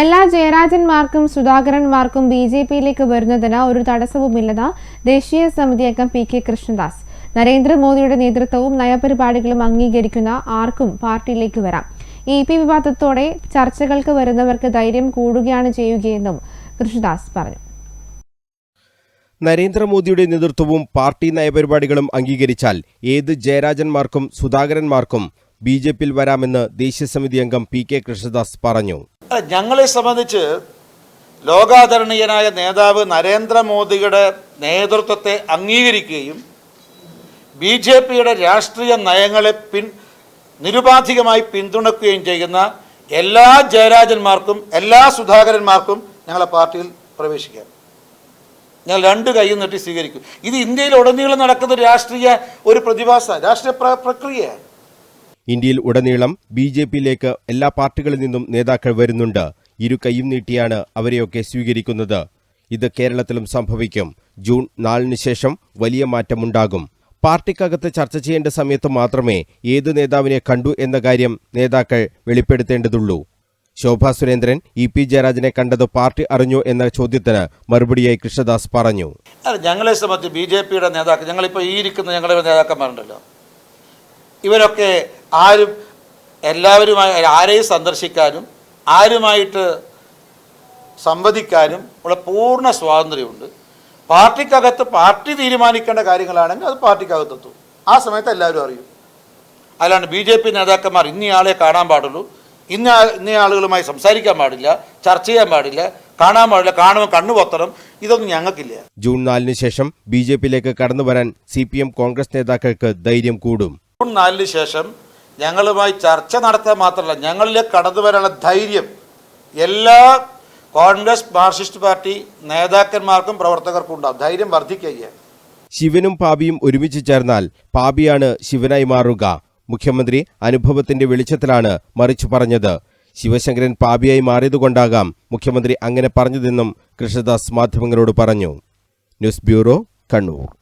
എല്ലാ ജയരാജന്മാർക്കും സുധാകരന്മാർക്കും B J പിയിലേക്ക് വരുന്നതിന് ഒരു തടസ്സവുമില്ലെന്ന് ദേശീയ സമിതി അംഗം പി കെ കൃഷ്ണദാസ്. നരേന്ദ്രമോദിയുടെ നേതൃത്വവും നയപരിപാടികളും അംഗീകരിക്കുന്ന ആർക്കും പാർട്ടിയിലേക്ക് വരാം. ഇ പി വിവാദത്തോടെ ചർച്ചകൾക്ക് വരുന്നവർക്ക് ധൈര്യം കൂടുകയാണ് ചെയ്യുകയെന്നും കൃഷ്ണദാസ് പറഞ്ഞു. നരേന്ദ്രമോദിയുടെ നേതൃത്വവും പാർട്ടി നയപരിപാടികളും അംഗീകരിച്ചാൽ ഏത് ജയരാജന്മാർക്കും സുധാകരന്മാർക്കും ബി ജെ പിയിൽ വരാമെന്ന് ദേശീയ സമിതി അംഗം പി കെ കൃഷ്ണദാസ് പറഞ്ഞു. ഞങ്ങളെ സംബന്ധിച്ച് ലോകാദരണീയനായ നേതാവ് നരേന്ദ്രമോദിയുടെ നേതൃത്വത്തെ അംഗീകരിക്കുകയും ബി ജെ പിയുടെ രാഷ്ട്രീയ നയങ്ങളെ പിൻ നിരുപാധികമായി പിന്തുണക്കുകയും ചെയ്യുന്ന എല്ലാ ജയരാജന്മാർക്കും എല്ലാ സുധാകരന്മാർക്കും ഞങ്ങളെ പാർട്ടിയിൽ പ്രവേശിക്കാം. ഞങ്ങൾ രണ്ട് കൈയും നീട്ടി സ്വീകരിക്കും. ഇത് ഇന്ത്യയിൽ ഉടനീളം നടക്കുന്ന രാഷ്ട്രീയ ഒരു പ്രതിഭാസ രാഷ്ട്രീയ പ്രക്രിയയാണ്. ഇന്ത്യയിൽ ഉടനീളം ബി ജെ പിയിലേക്ക് എല്ലാ പാർട്ടികളിൽ നിന്നും നേതാക്കൾ വരുന്നുണ്ട്. ഇരു കൈയും നീട്ടിയാണ് അവരെയൊക്കെ സ്വീകരിക്കുന്നത്. ഇത് കേരളത്തിലും സംഭവിക്കും. ജൂൺ നാലിന് ശേഷം വലിയ മാറ്റമുണ്ടാകും. പാർട്ടിക്കകത്ത് ചർച്ച ചെയ്യേണ്ട സമയത്ത് മാത്രമേ ഏത് നേതാവിനെ കണ്ടു എന്ന കാര്യം നേതാക്കൾ വെളിപ്പെടുത്തേണ്ടതുള്ളൂ. ശോഭാ സുരേന്ദ്രൻ ഇ പി ജയരാജനെ കണ്ടത് പാർട്ടി അറിഞ്ഞു എന്ന ചോദ്യത്തിന് മറുപടിയായി കൃഷ്ണദാസ് പറഞ്ഞു. ഞങ്ങളെ സംബന്ധിച്ച് ബി ജെ പിയുടെ നേതാക്കൾ ഞങ്ങളിപ്പോൾ ഈ ഇരിക്കുന്ന ഞങ്ങളുടെ നേതാക്കന്മാരുണ്ടല്ലോ. ഇവരൊക്കെ ആരും എല്ലാവരുമായി ആരെയും സന്ദർശിക്കാനും ആരുമായിട്ട് സംവദിക്കാനും ഉള്ള പൂർണ സ്വാതന്ത്ര്യമുണ്ട്. പാർട്ടിക്കകത്ത് പാർട്ടി തീരുമാനിക്കേണ്ട കാര്യങ്ങളാണെങ്കിൽ അത് പാർട്ടിക്കകത്തെത്തും ആ സമയത്ത് എല്ലാവരും അറിയും. അതിലാണ് ബി ജെ പി നേതാക്കന്മാർ ഇന്നയാളെ കാണാൻ പാടുള്ളൂ. ഇന്ന ഇന്നേ ആളുകളുമായി സംസാരിക്കാൻ പാടില്ല ചർച്ച ചെയ്യാൻ പാടില്ല കാണാൻ പാടില്ല കാണുമ്പോൾ കണ്ണു പൊത്തണം. ഇതൊന്നും ഞങ്ങൾക്കില്ല. ജൂൺ നാലിന് ശേഷം ബി ജെ പിയിലേക്ക് കടന്നു വരാൻ സി പി എം കോൺഗ്രസ് നേതാക്കൾക്ക് ധൈര്യം കൂടും. ജൂൺ നാലിന് ശേഷം ഞങ്ങളുമായി ചർച്ച നടത്താൻ മാത്രമല്ല ഞങ്ങളിലേക്ക് കടന്നു വരാനുള്ള ധൈര്യം എല്ലാ കോൺഗ്രസ് മാർക്സിസ്റ്റ് പാർട്ടി നേതാക്കന്മാർക്കും പ്രവർത്തകർക്കും ഉണ്ടാവും. ധൈര്യം വർദ്ധിക്കുകയാണ്. ശിവനും പാപിയും ഒരുമിച്ച് ചേർന്നാൽ പാപിയാണ് ശിവനായി മാറുക. മുഖ്യമന്ത്രി അനുഭവത്തിന്റെ വെളിച്ചത്തിലാണ് മറിച്ചു പറഞ്ഞത്. ശിവശങ്കരൻ പാപിയായി മാറിയതുകൊണ്ടാകാം മുഖ്യമന്ത്രി അങ്ങനെ പറഞ്ഞതെന്നും കൃഷ്ണദാസ് മാധ്യമങ്ങളോട് പറഞ്ഞു. News bureau Kannur.